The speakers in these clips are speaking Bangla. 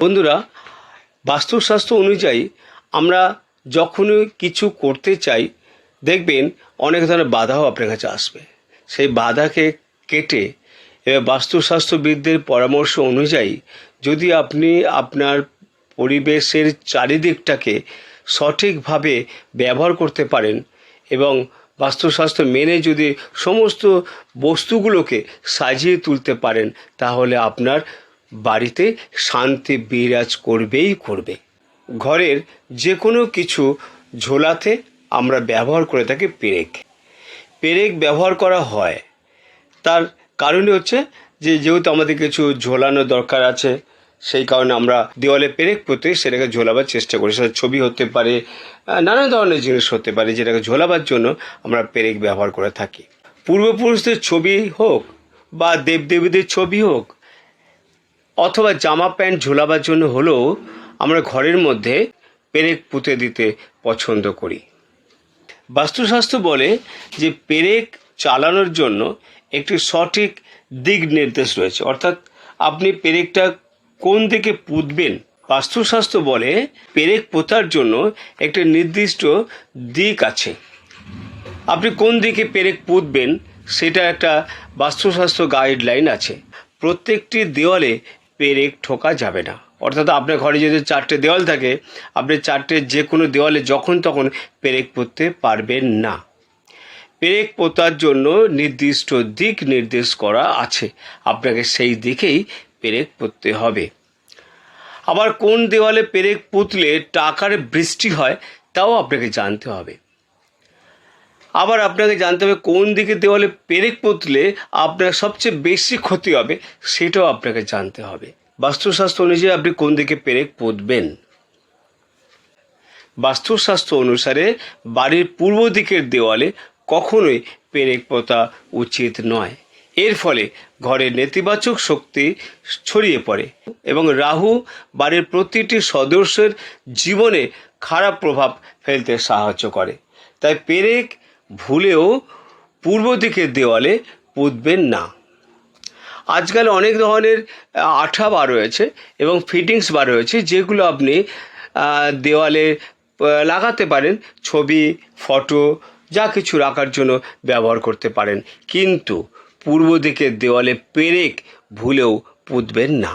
বন্ধুরা, বাস্তুশাস্ত্র অনুযায়ী আমরা যখনই কিছু করতে চাই, দেখবেন অনেক ধরনের বাধাও আপনার কাছে আসবে। সেই বাধাকে কেটে এবার বাস্তুশাস্ত্রবিদদের পরামর্শ অনুযায়ী যদি আপনি আপনার পরিবেশের চারিদিকটাকে সঠিকভাবে ব্যবহার করতে পারেন এবং বাস্তুশাস্ত্র মেনে যদি সমস্ত বস্তুগুলোকে সাজিয়ে তুলতে পারেন, তাহলে আপনার বাড়িতে শান্তি বিরাজ করবেই করবে। ঘরের যে কোনো কিছু ঝোলাতে আমরা ব্যবহার করে থাকি পেরেক। পেরেক ব্যবহার করা হয়। তার কারণই হচ্ছে যে, যেহেতু আমাদের কিছু ঝোলানো দরকার আছে, সেই কারণে আমরা দেওয়ালে পেরেক পুঁতে সেটাকে ঝোলাবার চেষ্টা করি। সেটা ছবি হতে পারে নানা ধরনের জিনিস হতে পারে যেটাকে ঝোলাবার জন্য আমরা পেরেক ব্যবহার করে থাকি। পূর্বপুরুষদের ছবি হোক বা দেবদেবীদের ছবি হোক অথবা জামা প্যান্ট ঝোলাবার জন্য হলেও আমরা ঘরের মধ্যে পেরেক পুঁতে দিতে পছন্দ করি। বাস্তুশাস্ত্র বলে যে পেরেক চালানোর জন্য একটি সঠিক দিক নির্দেশ রয়েছে। অর্থাৎ আপনি পেরেকটা কোন দিকে পুঁতবেন? বাস্তুশাস্ত্র বলে পেরেক পোতার জন্য একটি নির্দিষ্ট দিক আছে। আপনি কোন দিকে পেরেক পুঁতবেন সেটা একটা বাস্তুশাস্ত্র গাইডলাইন আছে। প্রত্যেকটি দেওয়ালে পেরেক ঠোকা যাবে না। অর্থাৎ আপনার ঘরে যদি চারটে দেওয়াল থাকে, আপনি চারটে যে কোনো দেওয়ালে যখন তখন পেরেক পড়তে পারবেন না। পেরেক পোতার জন্য নির্দিষ্ট দিক নির্দেশ করা আছে। আপনাকে সেই দিকেই পেরেক পড়তে হবে। আবার কোন দেওয়ালে পেরেক পুঁতলে টাকার বৃষ্টি হয়, তাও আপনাকে জানতে হবে। আবার আপনাকে জানতে হবে কোন দিকে দেওয়ালে পেরেক পুতলে আপনার সবচেয়ে বেশি ক্ষতি হবে, সেটাও আপনাকে জানতে হবে। বাস্তুশাস্ত্র অনুযায়ী আপনি কোন দিকে পেরেক পুঁতবেন? বাস্তুশাস্ত্র অনুসারে বাড়ির পূর্ব দিকের দেওয়ালে কখনোই পেরেক পোতা উচিত নয়। এর ফলে ঘরে নেতিবাচক শক্তি ছড়িয়ে পড়ে এবং রাহু বাড়ির প্রতিটি সদস্যের জীবনে খারাপ প্রভাব ফেলতে সাহায্য করে। তাই পেরেক ভুলেও পূর্ব দিকের দেওয়ালে পুঁতবেন না। আজকাল অনেক ধরনের আঠা বার রয়েছে এবং ফিটিংস বার রয়েছে যেগুলো আপনি দেওয়ালে লাগাতে পারেন, ছবি, ফটো, যা কিছু রাখার জন্য ব্যবহার করতে পারেন। কিন্তু পূর্ব দিকের দেওয়ালে পেরেক ভুলেও পুঁতবেন না।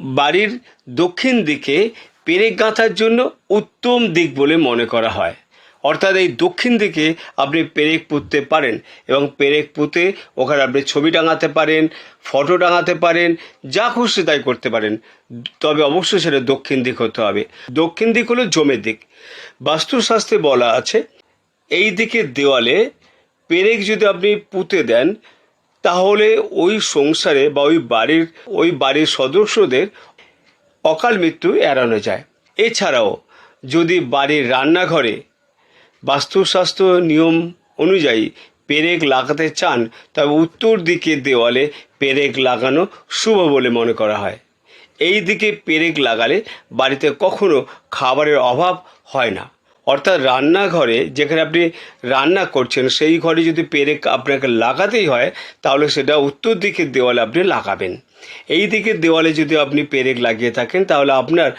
বাড়ির দক্ষিণ দিকে পেরেক গাঁথার জন্য উত্তম দিক বলে মনে করা হয়। অর্থাৎ এই দক্ষিণ দিকে আপনি পেরেক পুঁততে পারেন এবং পেরেক পুঁতে ওখানে আপনি ছবি টাঙাতে পারেন, ফটো টাঙাতে পারেন, যা খুশি তাই করতে পারেন। তবে অবশ্যই সেটা দক্ষিণ দিক হতে হবে। দক্ষিণ দিক হলো জমের দিক। বাস্তুশাস্ত্রে বলা আছে, এই দিকের দেওয়ালে পেরেক যদি আপনি পুঁতে দেন, তাহলে ওই সংসারে বা ওই বাড়ির ওই বাড়ির সদস্যদের অকাল মৃত্যু এড়ানো যায়। এছাড়াও যদি বাড়ির রান্নাঘরে বাস্তুশাস্ত্র নিয়ম অনুযায়ী পেরেক লাগাতে চান, তবে উত্তর দিকের দেওয়ালে পেরেক লাগানো শুভ বলে মনে করা হয়। এই দিকে পেরেক লাগালে বাড়িতে কখনো খাবারের অভাব হয় না। অর্থাৎ রান্নাঘরে যেখানে আপনি রান্না করছেন, সেই ঘরে যদি পেরেক আপনাকে লাগাতেই হয়, তাহলে সেটা উত্তর দিকের দেওয়ালে আপনি লাগাবেন। এই দিকের দেওয়ালে যদি আপনি পেরেক লাগিয়ে থাকেন, তাহলে আপনার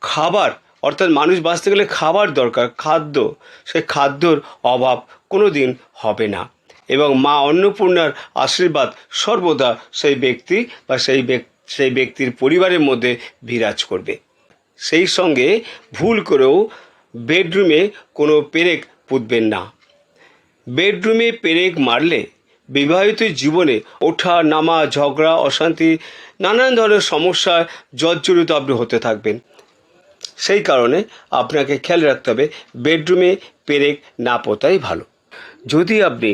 খাবার অর্থাৎ মানুষ বাঁচতে গেলে খাবার দরকার, খাদ্য। সেই খাদ্যর অভাব কোনো দিন হবে না। এবং মা অন্নপূর্ণার আশীর্বাদ সর্বদা সেই ব্যক্তি বা সেই সেই ব্যক্তির পরিবারের মধ্যে বিরাজ করবে। সেই সঙ্গে ভুল করেও বেডরুমে কোনো পেরেক পুঁতবেন না। বেডরুমে পেরেক মারলে বিবাহিত জীবনে ওঠা, নামা, ঝগড়া, অশান্তি, নানান ধরনের সমস্যা জর্জরিত আপনি হতে থাকবেন। সেই কারণে আপনাকে খেয়াল রাখতে হবে, বেডরুমে পেরেক না পোতাই ভালো। যদি আপনি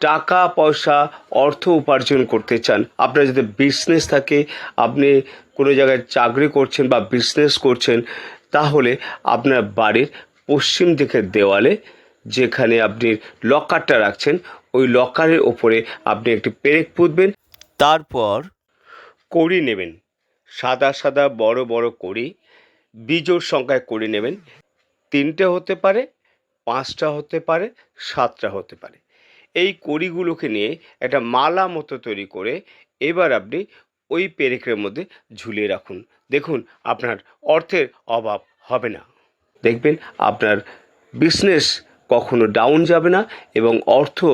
টাকা, পয়সা, অর্থ উপার্জন করতে চান, আপনার যদি বিজনেস থাকে, আপনি কোনো জায়গায় চাকরি করছেন বা বিজনেস করছেন, তাহলে আপনার বাড়ির পশ্চিম দিকের দেওয়ালে যেখানে আপনি লকারটা রাখছেন, ওই লকারের ওপরে আপনি একটি পেরেক পুঁতবেন। তারপর কড়ি নেবেন, সাদা সাদা বড় বড় কড়ি বিজোড় সংখ্যায় কড়ি নেবেন। তিনটে হতে পারে, পাঁচটা হতে পারে, সাতটা হতে পারে। এই কড়িগুলোকে নিয়ে একটা মালা মতো তৈরি করে এবার আপনি ওই পেরেকের মধ্যে ঝুলিয়ে রাখুন। দেখুন, আপনার অর্থের অভাব হবে না। দেখবেন, আপনার বিজনেস কখনো ডাউন যাবে না এবং অর্থ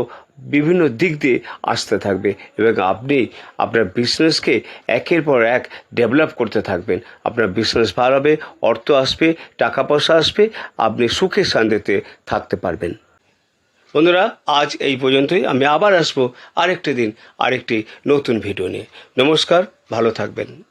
বিভিন্ন দিক দিয়ে আসতে থাকবে এবং আপনি আপনার বিজনেসকে একের পর এক ডেভেলপ করতে থাকবেন। আপনার বিজনেস ভালো হবে, অর্থ আসবে, টাকা পয়সা আসবে, আপনি সুখে শান্তিতে থাকতে পারবেন। বন্ধুরা, আজ এই পর্যন্তই। আমি আবার আসব আরেকটি দিন, আরেকটি নতুন ভিডিও নিয়ে। নমস্কার, ভালো থাকবেন।